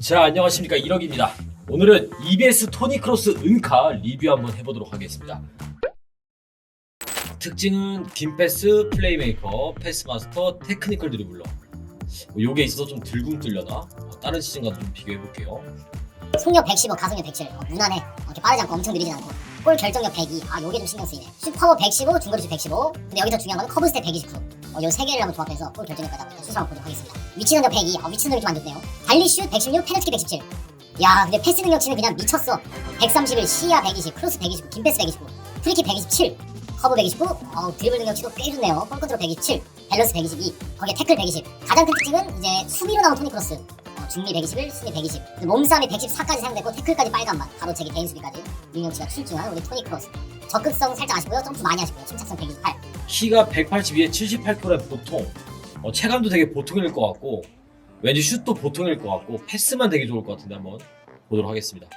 자 안녕하십니까 1억입니다 오늘은 EBS 토니크로스 은카 리뷰 한번 해보도록 하겠습니다 특징은 긴 패스, 플레이메이커, 패스마스터, 테크니컬 드리블러 뭐 요게 있어서 좀 들궁 뚫려나 어, 다른 시즌과도 좀 비교해볼게요 속력 115, 가속력 107. 어, 무난해. 어, 이렇게 빠르지 않고 엄청 느리진 않고. 골 결정력 102. 아, 요게 좀 신경 쓰이네. 슛 파워 115, 중거리 슛 115. 근데 여기서 중요한 건 커브 스텝 129. 어, 요세 개를 한번 조합해서 골 결정력까지 한번 한번 보도록 하겠습니다. 위치 능력 102. 어, 위치 능력이 좀 안 좋네요. 달리 슛 116, 페널티킥 117. 야, 근데 패스 능력치는 그냥 미쳤어. 131, 시야 120, 크로스 129, 긴 패스 129, 프리킥 127, 커브 129, 어, 드리블 능력치도 꽤 좋네요. 볼 컨트롤 127, 밸런스 122, 거기에 태클 120. 가장 큰 특징은 이제 수비로 나온 토니 크로스. 어, 중미 121, 수비 120. 근데 몸싸움이 114까지 사용됐고 태클까지 빨간맛, 가로채기 개인 수비까지 능력치가 출중한 우리 토니 크로스. 적극성 살짝 아쉽고요. 점프 많이 하시고요. 침착성 128. 키가 182에 78kg의 보통 어, 체감도 되게 보통일 것 같고 왠지 슛도 보통일 것 같고 패스만 되게 좋을 것 같은데 한번 보도록 하겠습니다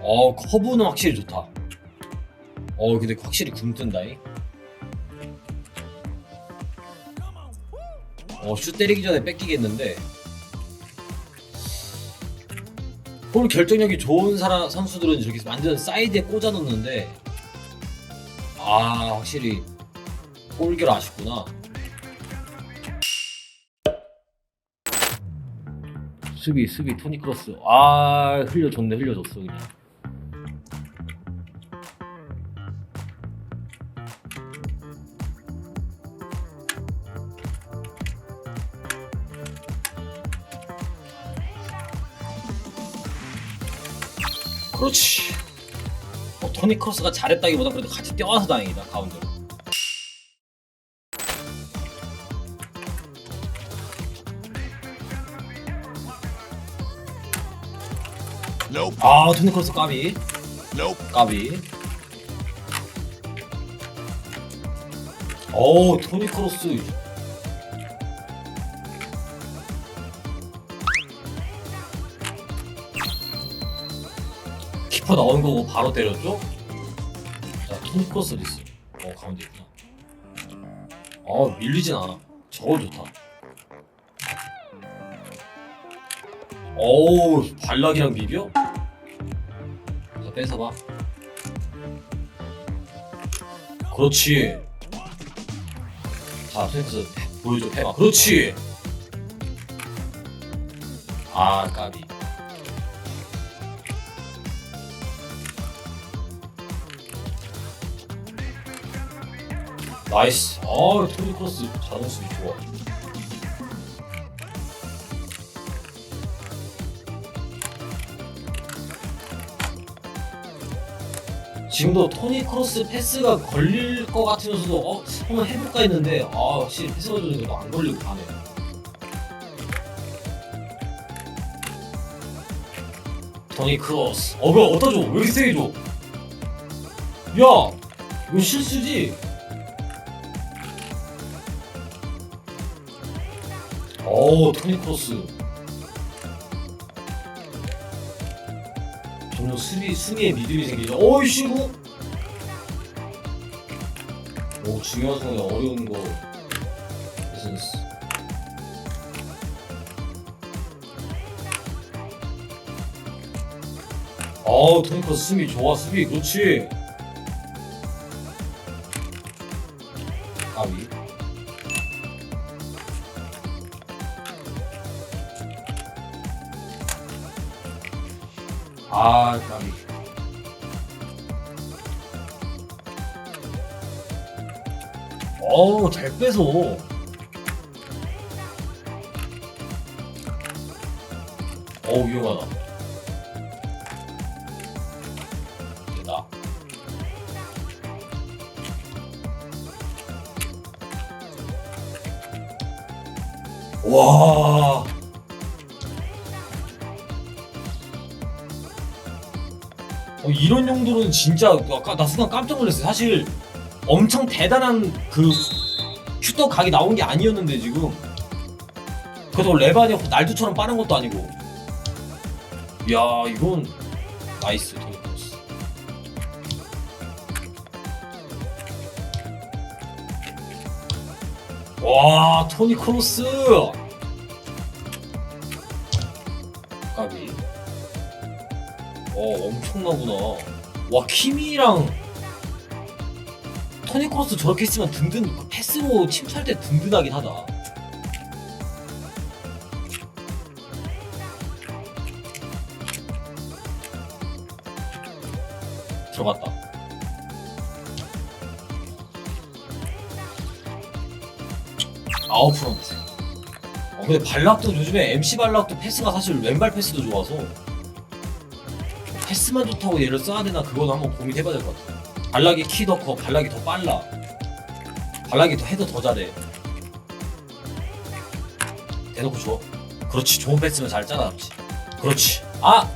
어 커브는 확실히 좋다 어 근데 확실히 굼뜬다잉 어 슛 때리기 전에 뺏기겠는데. 골 결정력이 좋은 사람 선수들은 이렇게 완전 사이드에 꽂아 놓는데. 아 확실히 골결 아쉽구나. 수비 수비 토니 크로스. 아 흘려줬네 흘려줬어 그냥 그렇지. 어, 토니 크로스가 잘했다기보다 그래도 같이 뛰어와서 다행이다 가운데로. 아 토니 크로스 까비. 까비. 오 토니 크로스 키퍼 나온 거고 바로 때렸죠? 자 어디 있어? 어 가운데 있구나. 어 밀리진 않아. 저거 좋다. 어우 발락이랑 비벼? 자 뺏어봐. 그렇지. 자 토니크로스 보여줘. 해봐 그렇지. 아 까비 나이스. 아 토니 크로스 자동 수비 좋아. 지금도 토니 크로스 패스가 걸릴 것 같으면서도 어 한번 해볼까 했는데 아 확실히 패스가 좋으니까 안 걸리고 가네 토니 크로스. 어 그거 어디다 줘왜 이렇게 세게 줘? 야! 이거 실수지? 오 토니 크로스 점점 수비 수비에 믿음이 생기죠. 이거. 오 중요한 순간에 어려운 거. 비즈니스. 어우 토니커 수비 좋아 수비 그렇지. 까비. 아 까비. 어우 잘 빼서. 어우 위험하다. 됐다. 와. 어, 이런 용도로는 진짜 아까 나 순간 깜짝 놀랐어요. 사실 엄청 대단한 그 슈터 각이 나온 게 아니었는데 지금. 그래도 레반이 날두처럼 빠른 것도 아니고. 야 이건 나이스 토니크로스. 와 토니 크로스 엄청나구나. 와 키미랑 토니 크로스 저렇게 있으면 든든 그 패스로 침투할 때 든든하긴 하다. 들어갔다. 아웃 프런트. 어, 근데 발락도 요즘에 MC 발락도 패스가 사실 왼발 패스도 좋아서 패스만 좋다고 얘를 써야 되나 그거는 한번 고민해봐야 될 것 같아. 발락이 키 더 커, 발락이 더 빨라. 발락이 더 헤더 더 잘해. 대놓고 줘. 그렇지, 좋은 패스면 잘 짜놨지. 그렇지. 아!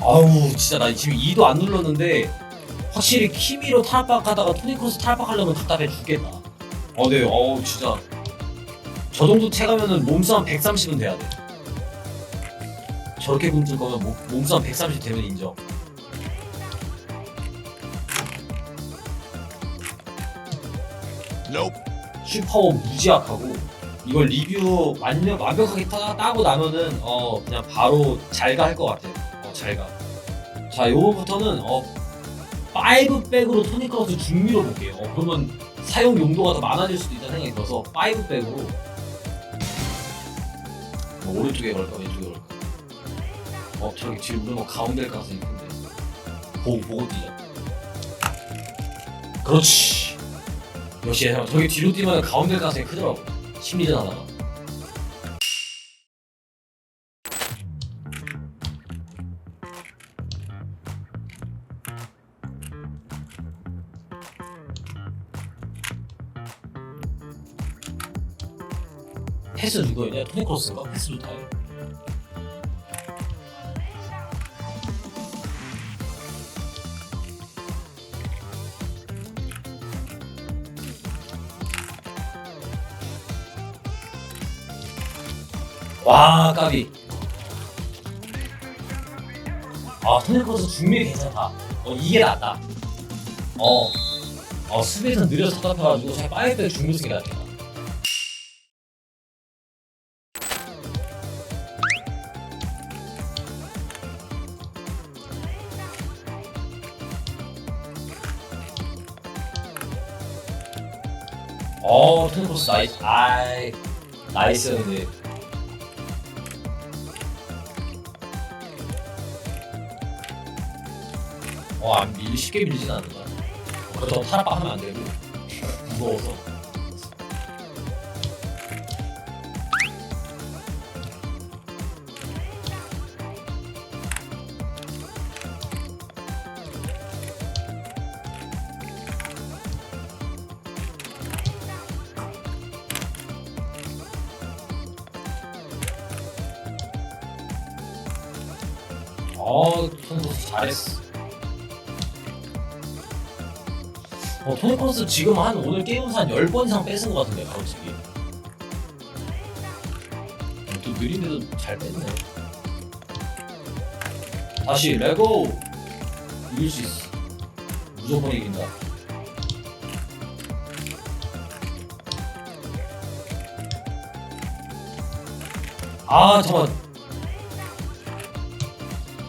아우 진짜 나 지금 2도 안 눌렀는데 확실히 키미로 탈박하다가 토니크로스 탈박하려면 답답해 죽겠다. 어, 네, 어우 진짜 저 정도 체가면은 몸싸움 130은 돼야 돼. 저렇게 굶을 거면 몸, 몸싸움 130 되면 인정. Nope. 슈퍼워 무지 약하고 이걸 리뷰 완전 완벽하게 따, 따고 나면은 어 그냥 바로 잘 가 할 것 같아. 어 잘 가. 자 요거부터는 어 파이브 백으로 토니크로스 중미로 볼게요. 어, 그러면 사용 용도가 더 많아질 수도 있다는 생각이 들어서 파이브 백으로 뭐 오른쪽에 걸까 왼쪽에 걸까. 어 저기 뒤로 우르면 가운데일 가능성이 큰데. 보고 보고 뛰자. 그렇지. 역시 저기 뒤로 뛰면 가운데 가능성이 크더라고 심리전 하다가 패스 누구였냐? 토니 크로스인가? 패스 좋다 해. 와 까비 아 토니 크로스 중미 괜찮다 어 이게 낫다 어, 어 수비에서 느려서 답답해가지고 잘 파이브백 중미 쓰기 낫겠다 크로스 나이스 아이 나이스였는데 어, 안 밀, 쉽게 밀리진 않는다. 그래서 타락박 하면 안 되고, 무거워서. 어, 선수 잘했어. 어, 토니 크로스 지금 한 오늘 게임에서 한 10번 이상 뺏은 것 같은데 가로치기 어, 또 느린데도 잘 뺐네. 다시 레고! 이길 수 있어. 무조건 이긴다. 아 잠깐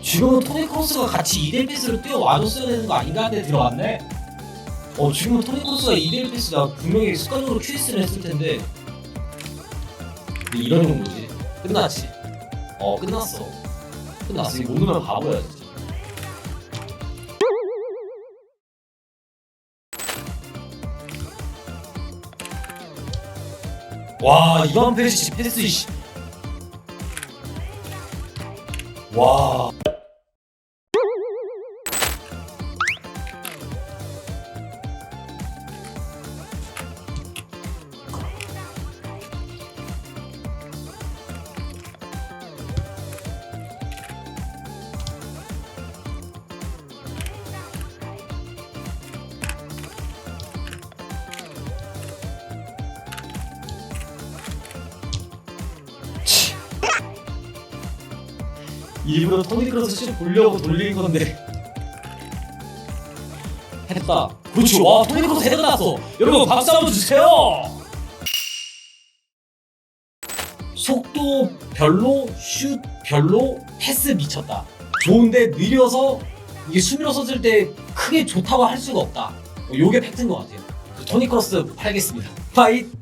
지금은 토니 크로스가 같이 2대 패스로 뛰어와줬어야 되는 거 아닌가 한데 들어왔네? 어 지금 토니 크로스가 2대1 패스 나 분명히 습관적으로 큐리스를 했을 텐데. 근데 이런 정도지? 끝났지. 어 끝났어. 끝났어. 이거 못 넣으면 바보야 진짜 와 이번 패스 패스 와 일부러 토니 크로스 슛 보려고 돌린 건데 했다. 그렇지. 와 토니 크로스 헤더 났어. 여러분 박수 한번 주세요. 속도 별로, 슛 별로, 패스 미쳤다. 좋은데 느려서 이게 수비로 썼을 때 크게 좋다고 할 수가 없다. 어, 요게 팩트인 것 같아요. 토니 크로스 팔겠습니다. 파이트!